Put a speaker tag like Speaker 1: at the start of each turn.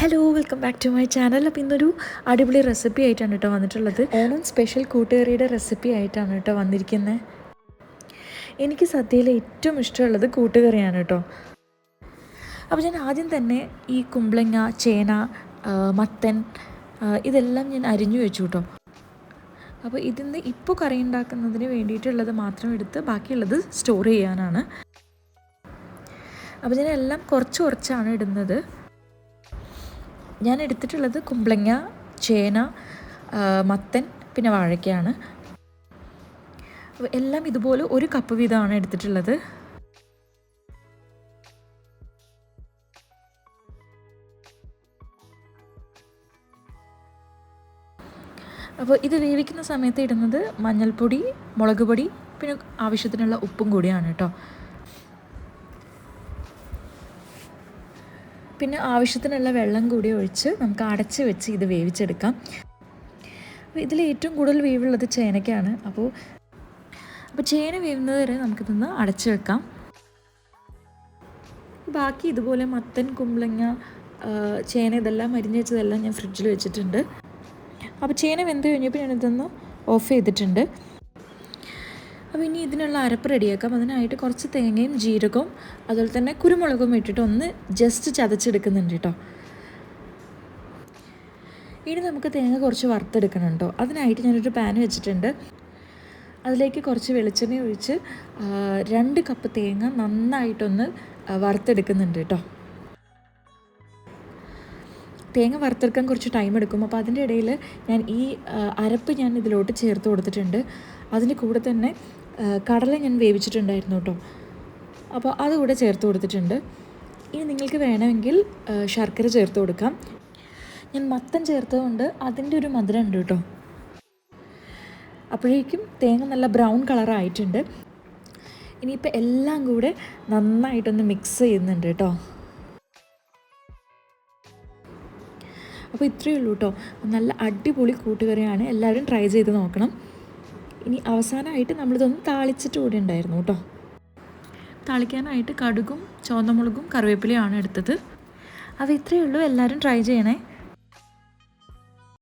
Speaker 1: Hello welcome back to my channel അപ്പോൾ ഇന്നൊരു അടിപൊളി റെസിപ്പി ആയിട്ടാണ് കേട്ടോ വന്നിട്ടുള്ളത്. ഓണം സ്പെഷ്യൽ കൂട്ടുകറിയുടെ റെസിപ്പി ആയിട്ടാണ് കേട്ടോ വന്നിരിക്കുന്നത് എനിക്ക് സദ്യയിൽ ഏറ്റവും ഇഷ്ടമുള്ളത് കൂട്ടുകറിയാണ് കേട്ടോ. അപ്പോൾ ഞാൻ ആദ്യം തന്നെ ഈ കുമ്പളങ്ങ ചേന മത്തൻ ഇതെല്ലാം ഞാൻ അരിഞ്ഞു വെച്ചു കേട്ടോ. അപ്പോൾ ഇതിന്ന് ഇപ്പോൾ കറി ഉണ്ടാക്കുന്നതിന് വേണ്ടിയിട്ടുള്ളത് മാത്രം എടുത്ത് ബാക്കിയുള്ളത് സ്റ്റോർ ചെയ്യാനാണ്. അപ്പോൾ ഞാൻ എല്ലാം കുറച്ച് കുറച്ചാണ് ഇടുന്നത്. ഞാൻ എടുത്തിട്ടുള്ളത് കുമ്പളങ്ങ ചേന മത്തൻ പിന്നെ വാഴയ്ക്കയാണ് എല്ലാം ഇതുപോലെ ഒരു കപ്പ് വീതമാണ് എടുത്തിട്ടുള്ളത്. അപ്പോൾ ഇത് വേവിക്കുന്ന സമയത്ത് ഇടുന്നത് മഞ്ഞൾപ്പൊടി മുളക് പൊടി പിന്നെ ആവശ്യത്തിനുള്ള ഉപ്പും കൂടിയാണ് കേട്ടോ. പിന്നെ ആവശ്യത്തിനുള്ള വെള്ളം കൂടി ഒഴിച്ച് നമുക്ക് അടച്ച് വെച്ച് ഇത് വേവിച്ചെടുക്കാം. അപ്പോൾ ഇതിൽ ഏറ്റവും കൂടുതൽ വേവുള്ളത് ചേനയ്ക്കാണ്. അപ്പോൾ അപ്പോൾ ചേന വേവുന്നത് വരെ നമുക്കിതൊന്ന് അടച്ചു വെക്കാം. ബാക്കി ഇതുപോലെ മത്തൻ കുമ്പളങ്ങ ചേന ഇതെല്ലാം അരിഞ്ഞ് വെച്ചതെല്ലാം ഞാൻ ഫ്രിഡ്ജിൽ വെച്ചിട്ടുണ്ട്. അപ്പോൾ ചേന വെന്ത് കഴിഞ്ഞപ്പോൾ ഞാനിതൊന്ന് ഓഫ് ചെയ്തിട്ടുണ്ട്. അപ്പോൾ ഇനി ഇതിനുള്ള അരപ്പ് റെഡിയാക്കാം. അതിനായിട്ട് കുറച്ച് തേങ്ങയും ജീരകവും അതുപോലെ തന്നെ കുരുമുളകും ഇട്ടിട്ട് ഒന്ന് ജസ്റ്റ് ചതച്ചെടുക്കുന്നുണ്ട് കേട്ടോ ഇനി നമുക്ക് തേങ്ങ കുറച്ച് വറുത്തെടുക്കണം കേട്ടോ അതിനായിട്ട് ഞാനൊരു പാൻ വെച്ചിട്ടുണ്ട്. അതിലേക്ക് കുറച്ച് വെളിച്ചെണ്ണ ഒഴിച്ച് രണ്ട് കപ്പ് തേങ്ങ നന്നായിട്ടൊന്ന് വറുത്തെടുക്കുന്നുണ്ട് കേട്ടോ തേങ്ങ വറുത്തെടുക്കാൻ കുറച്ച് ടൈം എടുക്കും. അപ്പോൾ അതിന്റെ ഇടയിൽ ഞാൻ ഈ അരപ്പ് ഞാൻ ഇതിലോട്ട് ചേർത്ത് കൊടുത്തിട്ടുണ്ട്. അതിന്റെ കൂടെ തന്നെ കടല ഞാൻ വേവിച്ചിട്ടുണ്ടായിരുന്നു കേട്ടോ. അപ്പോൾ അതുകൂടെ ചേർത്ത് കൊടുത്തിട്ടുണ്ട്. ഇനി നിങ്ങൾക്ക് വേണമെങ്കിൽ ശർക്കര ചേർത്ത് കൊടുക്കാം. ഞാൻ മത്തൻ ചേർത്തതുകൊണ്ട് അതിന്റെ ഒരു മധുരം ഉണ്ട് കേട്ടോ. അപ്പോഴേക്കും തേങ്ങ നല്ല ബ്രൗൺ കളറായിട്ടുണ്ട് ഇനിയിപ്പോൾ എല്ലാം കൂടെ നന്നായിട്ടൊന്ന് മിക്സ് ചെയ്യുന്നുണ്ട് കേട്ടോ. അപ്പോൾ ഇത്രയേ ഉള്ളൂ കേട്ടോ. നല്ല അടിപൊളി കൂട്ടുകറിയാണ്. എല്ലാവരും ട്രൈ ചെയ്ത് നോക്കണം. ഇനി അവസാനമായിട്ട് നമ്മളിതൊന്ന് താളിച്ചിട്ട് കൂടി ഉണ്ടായിരുന്നു കേട്ടോ. താളിക്കാനായിട്ട് കടുകും ചുവന്നമുളകും കറിവേപ്പിലയാണ് എടുത്തത്. അപ്പോൾ ഇത്രയേ ഉള്ളൂ. എല്ലാവരും ട്രൈ ചെയ്യണേ.